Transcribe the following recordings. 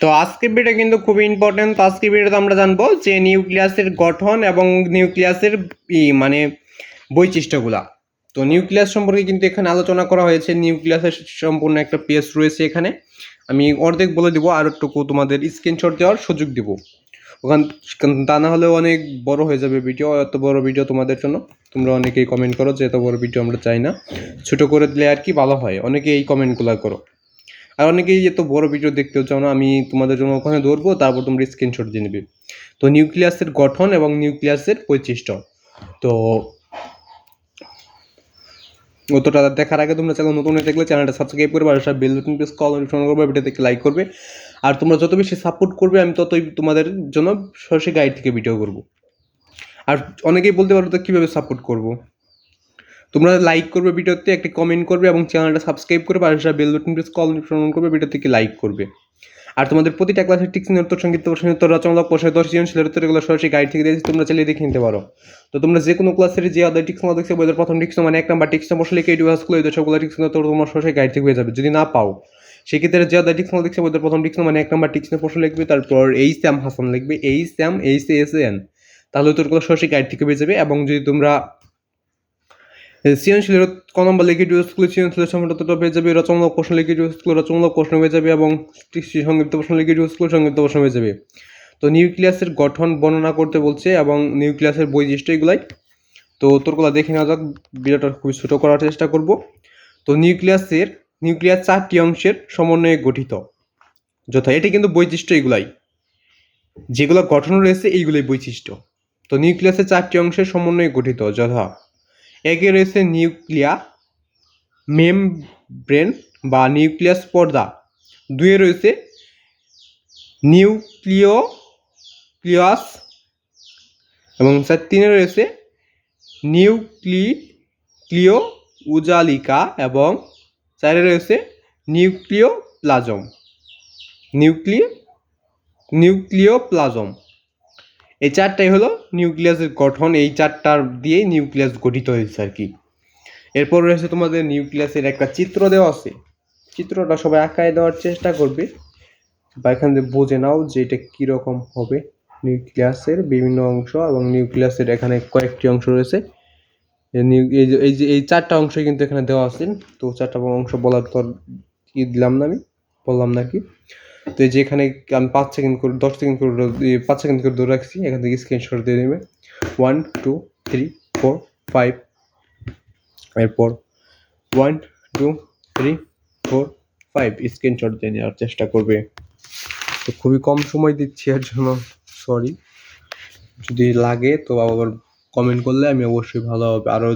তো আজকের ভিডিও কিন্তু খুবই ইম্পর্টেন্ট তো আজকের ভিডিওতে আমরা জানব যে নিউক্লিয়াসের গঠন এবং নিউক্লিয়াসের মানে বৈশিষ্ট্যগুলা। তো নিউক্লিয়াস সম্পর্কে কিন্তু এখানে আলোচনা করা হয়েছে। নিউক্লিয়াসের সম্পূর্ণ একটা পেজ রয়েছে এখানে। আমি অর্ধেক বলে দেবো, আর একটু তোমাদের স্ক্রিনশট দেওয়ার সুযোগ দিব। ওখান, তা না হলেও অনেক বড় হয়ে যাবে ভিডিও এত বড় ভিডিও তোমাদের জন্য। তোমরা অনেকেই কমেন্ট করো যে এত বড় ভিডিও আমরা চাই না। ছোটো করে দিলে আর কি ভালো হয়। অনেকেই এই কমেন্টগুলো করো। আর অনেকেই এত বড় ভিডিও দেখতেও চাও না, আমি তোমাদের জন্য ওখানে ধরবো, তারপর তোমরা স্ক্রিনশট দিয়ে নেবে। তো নিউক্লিয়াসের গঠন এবং নিউক্লিয়াসের বৈশিষ্ট্য। তো অতটা দেখার আগে তোমরা চ্যানেল নতুন হয়ে চ্যানেলটা সাবস্ক্রাইব করবে, আর সব bell button press call notification করবে ভিডিও ভিডিওতে লাইক করবে। আর তোমরা যত বেশি সাপোর্ট করবে, আমি ততই তোমাদের জন্য সরাসরি গাইড থেকে ভিডিও করব। আর অনেকেই বলতে পারো তো কীভাবে সাপোর্ট করব? তোমরা লাইক করবে ভিডিওতে, একটি কমেন্ট করবে এবং চ্যানেলটা সাবস্ক্রাইব করবে আর সেটা bell button press call notification করবে ভিডিও থেকে লাইক করবে। আর তোমাদের প্রতিটা ক্লাসের টিক্স নৃত্য সংগীত প্রশ্নোত্তর রচনা, প্রশ্ন দশ সৃজনশীল উত্তর, এগুলো সরাসরি গাইড থেকে দিয়েছি তোমরা চালিয়ে দেখে নিতে পারো। তো তোমরা যে কোনো ক্লাসের যে আদার টিক্স না দেখছ, বইয়ের প্রথম টিক্স মানে এক নাম্বার টিক্স না লিখে কেটু হাসগুলো এই সবগুলো টিক্স না তোমার সরাসরি গাইড থেকে হয়ে যাবে। যদি না পাও, সেক্ষেত্রে যে আদার টিক্স দেখছ বইদের প্রথম টিক্স মানে এক নাম্বার টিক্স প্রশ্ন লিখবে, তারপর এই স্যাম হাসান লিখবে, এই স্যাম এই সে এস এন তাহলে উত্তরগুলো সরাসরি গাইড থেকে পেয়ে যাবে এবং যদি তোমরা সৃজনশীলের ক নম্বর লিখে স্কুলে সৃজনশীলের সংখ্যাটা পেয়ে যাবে। রচনামূলক প্রশ্ন লিখে স্কুল রচনামূলক প্রশ্ন হয়ে যাবে এবং সংক্ষিপ্ত প্রশ্ন লিখে স্কুল সংক্ষিপ্ত প্রশ্ন হয়ে যাবে। তো নিউক্লিয়াসের গঠন বর্ণনা করতে বলছে এবং নিউক্লিয়াসের বৈশিষ্ট্য এগুলাই। তো তোরগুলো দেখে নেওয়া যাক ভিডিওটা খুবই ছোটো করার চেষ্টা করব। তো নিউক্লিয়াসের নিউক্লিয়াস চারটি অংশের সমন্বয়ে গঠিত। যথা, এটি কিন্তু বৈশিষ্ট্য এগুলাই। যেগুলো গঠন রয়েছে, এইগুলোই বৈশিষ্ট্য। তো নিউক্লিয়াসের চারটি অংশের সমন্বয়ে গঠিত, যথা। একে রয়েছে নিউক্লিয়া মেমব্রেন বা নিউক্লিয়াস পর্দা। দুয়ে রয়েছে নিউক্লিয় ক্লিয়াস এবং চার তিনে রয়েছে নিউক্লি ক্লিয় উজালিকা এবং চারে রয়েছে নিউক্লিয় প্লাজম নিউক্লিয় নিউক্লিয় প্লাজম এই চারটাই হলো নিউক্লিয়াসের গঠন, এই চারটার দিয়েই নিউক্লিয়াস গঠিত হয়েছে আর কি। এরপর রয়েছে তোমাদের নিউক্লিয়াসের একটা চিত্র দেওয়া আছে। চিত্রটা সবাই আঁকায় দেওয়ার চেষ্টা করবে। বা এখান থেকে বোঝে নাও যে এটা কীরকম হবে নিউক্লিয়াসের বিভিন্ন অংশ এবং নিউক্লিয়াসের এখানে কয়েকটি অংশ রয়েছে। এই যে, এই চারটা অংশ কিন্তু এখানে দেওয়া আছে। তো চারটা অংশ বলার তোর কি দিলাম না আমি? বললাম না কি তো যেখানে আমি পাঁচ সেকেন্ড করে, দশ সেকেন্ড করে পাঁচ সেকেন্ড করে ধরে রাখছি, এখান থেকে স্ক্রিনশট দিয়ে দেবে one two three four five এরপর one two three four five screenshot দিয়ে নেওয়ার চেষ্টা করবে। তো খুবই কম সময় দিচ্ছি এর জন্য সরি যদি লাগে তো আবার কমেন্ট করলে আমি অবশ্যই ভালো হবে আরও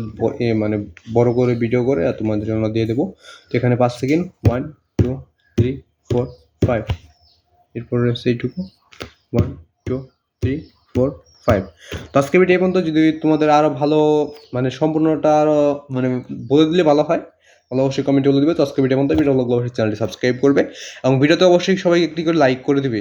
মানে বড় করে ভিডিও করে তোমাদের জন্য দিয়ে দেবো। তো এখানে পাঁচ second one two three four five এরপর রয়েছে এইটুকু। One two three four five তো আজকে ভিডিও পর্যন্ত। যদি তোমাদের আরও ভালো মানে সম্পূর্ণটা আরও মানে বলে দিলে ভালো হয়, তাহলে অবশ্যই কমেন্টে বলে দিবে। তো আজকে ভিডিও পর্যন্ত। ভিডিও অবশ্যই চ্যানেলটি সাবস্ক্রাইব করবে। এবং ভিডিওতে অবশ্যই সবাই একটি করে লাইক করে দিবে।